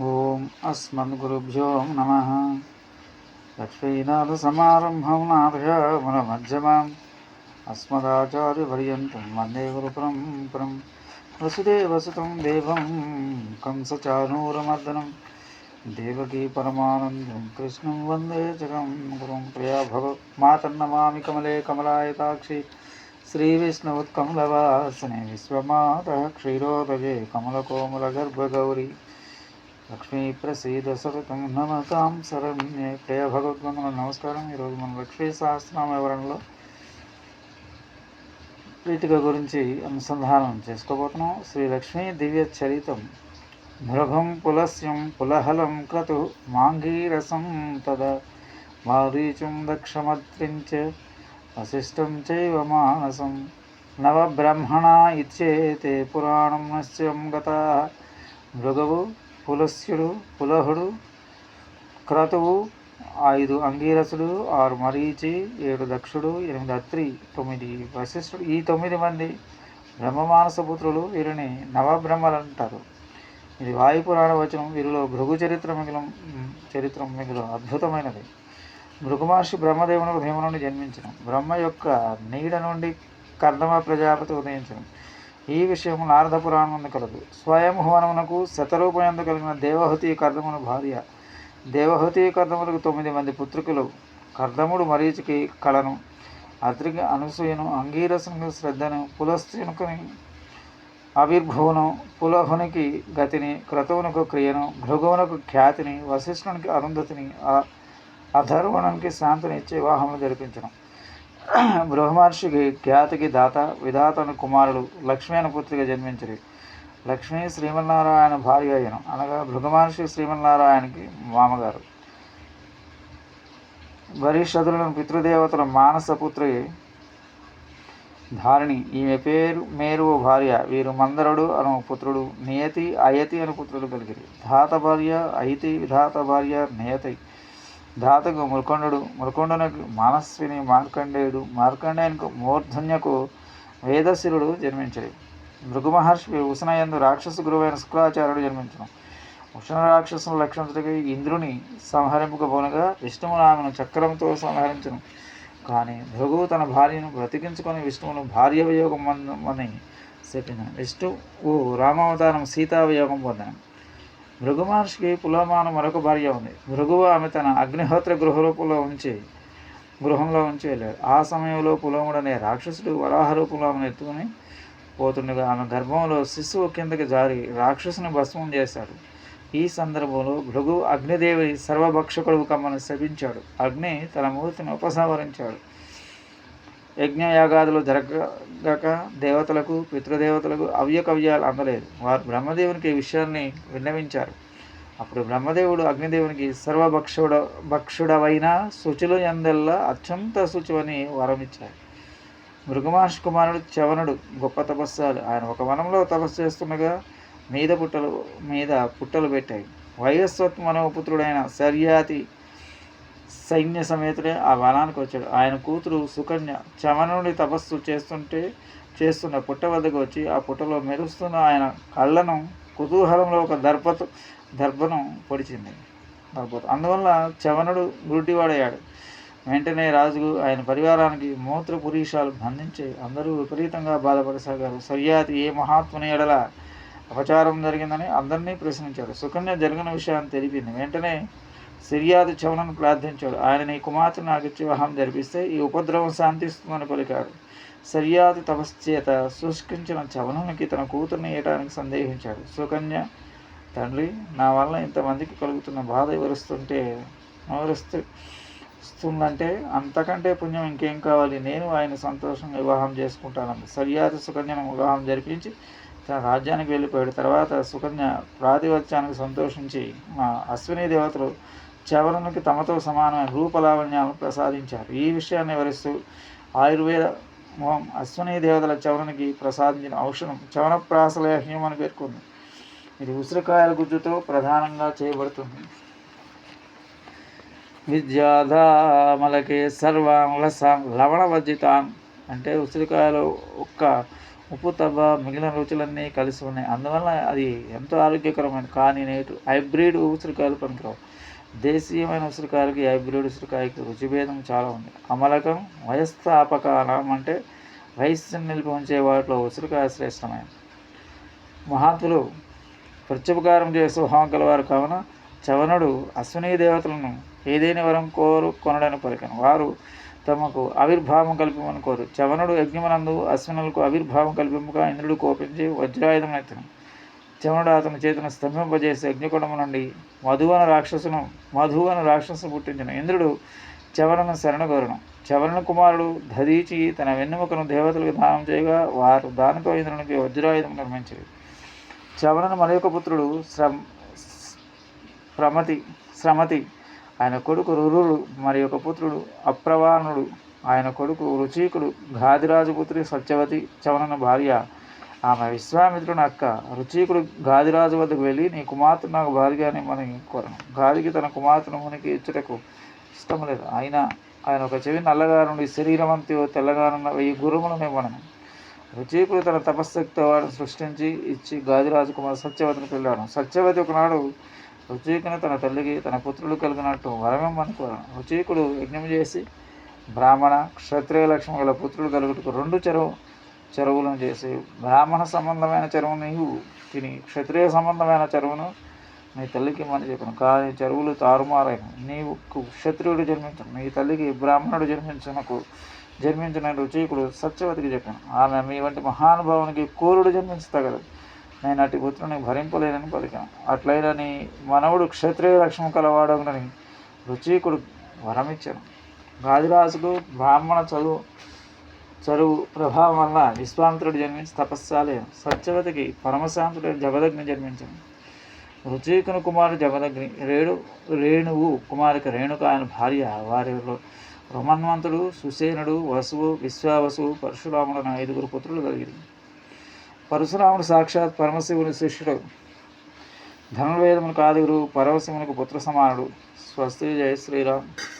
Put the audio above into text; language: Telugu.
ఓం అస్మద్గురుభ్యో నమ. లక్ష్మీనాథసమారంభం నాథయామనమధ్యమాం అస్మదాచార్యపర్యంతం వందే గురు గురుపరంపరం. వసుదేవసుతం దేవం కంసచానూరమర్దనం దేవకీ పరమానందం కృష్ణం వందే జగం. గురుం ప్రియా భవ మాతన్నమామి కమలే కమలాయతాక్షి. శ్రీవిష్ణువుత్కమలవాసనే విశ్వమాత క్షీరోదజే కమలకోమలగర్భగౌరీ లక్ష్మీ ప్రసీద సతతం నమతాం శరణ్యే. ప్రియ భగవద్గంధుల నమస్కారం. ఈరోజు మనం లక్ష్మీ సహస్రనామ వివరణలో ప్రీతిక గురించి అనుసంధానం చేసుకోబోతున్నాం. శ్రీ లక్ష్మీ దివ్య చరితం. మృగం పులస్యం పులహలం క్రతు మాంగీరసం తద. మారీచుం దక్షమత్రించ వశిష్టం చైవ మానసం. నవబ్రహ్మణ ఇచ్చేతే పురాణం నశ్యం గత. మృగవు పులస్యుడు పులహుడు క్రతువు ఐదు అంగీరసుడు ఆరు మరీచి ఏడు దక్షుడు ఎనిమిది అత్రి తొమ్మిది వశిష్ఠుడు. ఈ తొమ్మిది మంది బ్రహ్మమానస పుత్రులు వీరిని నవబ్రహ్మలు అంటారు ఇది వాయుపురాణ వచనం. వీరిలో భృగు చరిత్ర మిగిలిన చరిత్ర మిగిలిన అద్భుతమైనది. భృగు మహర్షి బ్రహ్మదేవునికి భీమ నుండి జన్మించడం బ్రహ్మ యొక్క నీడ నుండి కర్దమ ప్రజాపతి ఉదయించడం ఈ విషయం నారద పురాణం కలదు. కలదు స్వయంభువనమునకు శతరూపయందు కలిగిన దేవహతి కర్దమును భార్య. దేవహతి కర్దములకు తొమ్మిది మంది పుత్రికలు. కర్దముడు మరీచికి కళను అత్రికి అనసూయను అంగీరసునికి శ్రద్ధను పులస్యునికి ఆవిర్భువను పులహునికి గతిని క్రతువునకు క్రియను భృగువునకు ఖ్యాతిని వశిష్ఠునికి అరుంధతిని అధర్వణునికి శాంతిని ఇచ్చే వివాహములు జరిపించడం బృహమహర్షికి ఖ్యాతికి దాత విధాతను కుమారుడు లక్ష్మీ అనే పుత్రిక జన్మించరు. లక్ష్మీ శ్రీమన్నారాయణ భార్య అయిన అనగా భృగమహర్షి శ్రీమన్నారాయణకి మామగారు. భరిషదులను పితృదేవతల మానస పుత్రి ధారిణి. ఈమె పేరు మేరు భార్య. వీరు మందరుడు అను పుత్రుడు నియతి అయతి అను పుత్రుడు కలిగిరి. ధాత భార్య అయితి విధాత భార్య నియతి ధాతకు ముల్కొండడు. ముల్కొండనకు మానస్విని మార్కండేయుడు. మార్కండేయునికి మూర్ధన్యకు వేదశిరుడు జన్మించాడు. మృగు మహర్షి ఉష్ణయందు రాక్షస గురువైన శుక్రాచార్యుడు జన్మించను. ఉష్ణ రాక్షసును లక్షించడానికి ఇంద్రుని సంహరింపకపోనగా విష్ణువు ఆమెను చక్రంతో సంహరించను. కానీ భృగు తన భార్యను బ్రతికించుకొని విష్ణువును భార్య వియోగం అని చెప్పిన. విష్ణువు రామావతారం సీతా వియోగం పొందాను. భృగు మహర్షికి పులమాన మరొక భార్య ఉంది. మృగువు ఆమె తన అగ్నిహోత్ర గృహరూపంలో ఉంచి గృహంలో ఉంచి వెళ్ళాడు. ఆ సమయంలో పులముడనే రాక్షసుడు వరాహ రూపంలో ఆమెను ఎత్తుకుని పోతుండగా ఆమె గర్భంలో శిశువు కిందకి జారి రాక్షసుని భస్మం చేశాడు. ఈ సందర్భంలో భృగు అగ్నిదేవి సర్వభక్షకుడు కమ్మను శపించాడు. అగ్ని తన మూర్తిని ఉపసంహరించాడు. యజ్ఞయాగాదులు జరగక దేవతలకు పితృదేవతలకు అవ్యకవ్యాలు అందలేదు. వారు బ్రహ్మదేవునికి ఈ విషయాన్ని విన్నవించారు. అప్పుడు బ్రహ్మదేవుడు అగ్నిదేవునికి సర్వభక్షుడ భక్షుడవైన శుచులు ఎందెల్లా అత్యంత శుచువని వరమిచ్చారు. మృగమాష్ కుమారుడు చవనుడు గొప్ప తపస్సాలు. ఆయన ఒక వనంలో తపస్సు చేస్తుండగా మీద పుట్టలు మీద పుట్టలు పెట్టాయి. వైవస్వత్ మనోపుత్రుడైన శర్యాతి సైన్య సమేతుడే ఆ వనానికి వచ్చాడు. ఆయన కూతురు సుకన్య చమనుడి తపస్సు చేస్తుంటే చేస్తున్న పుట్ట వద్దకు వచ్చి ఆ పుట్టలో మెరుస్తున్న ఆయన కళ్ళను కుతూహలంలో ఒక దర్పతు దర్భను పొడిచింది. దర్భత అందువల్ల చవనుడు గుడ్డివాడయ్యాడు. వెంటనే రాజుకు ఆయన పరివారానికి మూత్ర పురీషాలు బంధించి అందరూ విపరీతంగా బాధపడసాగారు. సర్యాతి ఏ మహాత్ముని ఎడల అపచారం జరిగిందని అందరినీ ప్రశ్నించారు. సుకన్య జరిగిన విషయాన్ని తెలిపింది. వెంటనే సిర్యాదు చవనను ప్రార్థించాడు. ఆయన నీ కుమార్తె నాకు ఇచ్చి వివాహం జరిపిస్తే ఈ ఉపద్రవం శాంతిస్తుందని పలికాడు సర్యాదు తపశ్చేత శుష్కించిన చవనునికి తన కూతుర్ని వేయడానికి సందేహించాడు. సుకన్య తండ్రి నా వల్ల ఇంతమందికి కలుగుతున్న బాధ వివరిస్తుంటే వివరిస్తుందంటే అంతకంటే పుణ్యం ఇంకేం కావాలి? నేను ఆయన సంతోషంగా వివాహం చేసుకుంటాను సర్యాదు సుకన్యను వివాహం జరిపించి తన రాజ్యానికి వెళ్ళిపోయాడు. తర్వాత సుకన్య ప్రాతివత్యానికి సంతోషించి మా అశ్విని దేవతలు చవరునికి తమతో సమానమైన రూపలావణ్యాలను ప్రసాదించారు. ఈ విషయాన్ని వివరిస్తూ ఆయుర్వేద అశ్విని దేవతల చవరునికి ప్రసాదించిన ఔషధం చవనప్రాసలేహ్యం అని పేర్కొంది. ఇది ఉసిరికాయల గుజ్జుతో ప్రధానంగా చేయబడుతుంది. విద్యాధామలకే సర్వాన్ లసాన్ లవణవర్జితాన్ అంటే ఉసిరికాయలు ఒక్క ఉప్పు తవ్వ మిగిలిన రుచులన్నీ కలిసి ఉన్నాయి. అందువల్ల అది ఎంతో ఆరోగ్యకరమైన కానీ నేటు హైబ్రిడ్ ఉసిరికాయలు పనికిరావు. దేశీయమైన ఉసిరికాయలకి హైబ్రిడ్ ఉసిరికాయకి రుచిభేదం చాలా ఉంది. అమలకం వయస్థాపకాలం అంటే వయస్సును నిలిపి ఉంచే వాటిలో ఉసిరికాయ శ్రేష్టమైనది. మహాత్ములు ప్రత్యుపకారం చేసే స్వభావం కలవారు కావున చవనుడు అశ్విని దేవతలను ఏదేని వరం కోరు కొనడని పలికను. వారు తమకు ఆవిర్భావం కల్పిమని కోరు. చవనుడు యజ్ఞమనందు అశ్వినులకు ఆవిర్భావం కల్పింపగా ఇంద్రుడు కోపించి వజ్రాయుధం ఎత్తను చవనుడు అతని చేతను స్తంభింపజేసి అగ్నికుడము నుండి మధువన రాక్షసును మధువన రాక్షసును పుట్టించిన. ఇంద్రుడు చవనను శరణగోరును చవరణ కుమారుడు ధదీచి తన వెన్నెముకను దేవతలకు దానం చేయగా వారు దానితో ఇంద్రునికి వజ్రాయుధం నిర్మించారు. చవనను మరొక పుత్రుడు శ్రమ ప్రమతి శ్రమతి. ఆయన కొడుకు రురుడు మరి ఒక పుత్రుడు అప్రవాణుడు. ఆయన కొడుకు రుచీకుడు. గాదిరాజు పుత్రి సత్యవతి చవనన భార్య. ఆమె విశ్వామిత్రుని అక్క రుచీకుడు గాదిరాజు వద్దకు వెళ్ళి నీ కుమార్తె నాకు భార్య అని మనం కోరను. గాదికి తన కుమార్తెను మునికి ఇచ్చుటకు ఇష్టం లేదు. అయినా ఆయన ఒక చెవి నల్లగా నుండి శరీరం అంతా తెల్లగానున్న వెయ్యి గుర్రములను ఇవ్వను రుచీకుడు తన తపశక్తి వాడిని సృష్టించి ఇచ్చి గాదిరాజు కుమార్ సత్యవతిని పెళ్ళాడు సత్యవతి ఒకనాడు రుచీకుని తన తల్లికి తన పుత్రులు కలిగినట్టు వరమిమ్మని కోరాను రుచీకుడు యజ్ఞం చేసి బ్రాహ్మణ క్షత్రియ లక్ష్మి గల పుత్రులు కలుగుటకు రెండు చెరువు చెరువులను చేసి బ్రాహ్మణ సంబంధమైన చెరువును నీవు తిని క్షత్రియ సంబంధమైన చెరువును నీ తల్లికి ఇమ్మని చెప్పాను. కానీ చెరువులు తారుమారైన నీవు క్షత్రియుడు జన్మించను. నీ తల్లికి బ్రాహ్మణుడు జన్మించినకు జన్మించిన రుచీకుడు సత్యవతికి చెప్పాను. ఆమె మీ వంటి మహానుభావునికి కూరుడు జన్మించతగలదు. నేను అటు పుత్రుని భరింపలేనని పలికాను. అట్లయినా నీ మనవుడు క్షత్రియ లక్ష్మి కలవాడని రుచీకుడు వరమిచ్చాను. గాదిరాజుకు బ్రాహ్మణ చదువు చరువు ప్రభావం వల్ల విశ్వాంతుడు జన్మించి తపస్సాలయం సత్యవతికి పరమశాంతుడు జగదగ్ని జన్మించింది రుచికును కుమారుడు జగదగ్ని రేణు రేణువు కుమారికి రేణుక ఆయన భార్య. వారిలో రోమన్వంతుడు సుసేనుడు వసువు విశ్వావసువు పరశురాముడు అనే ఐదుగురు పుత్రులు కలిగింది పరశురాముడు సాక్షాత్ పరమశివుని శిష్యుడు. ధనుర్వేదమునకు ఆదిగురు పరమశివునికి పుత్ర సమానుడు స్వస్తి జయ శ్రీరామ్.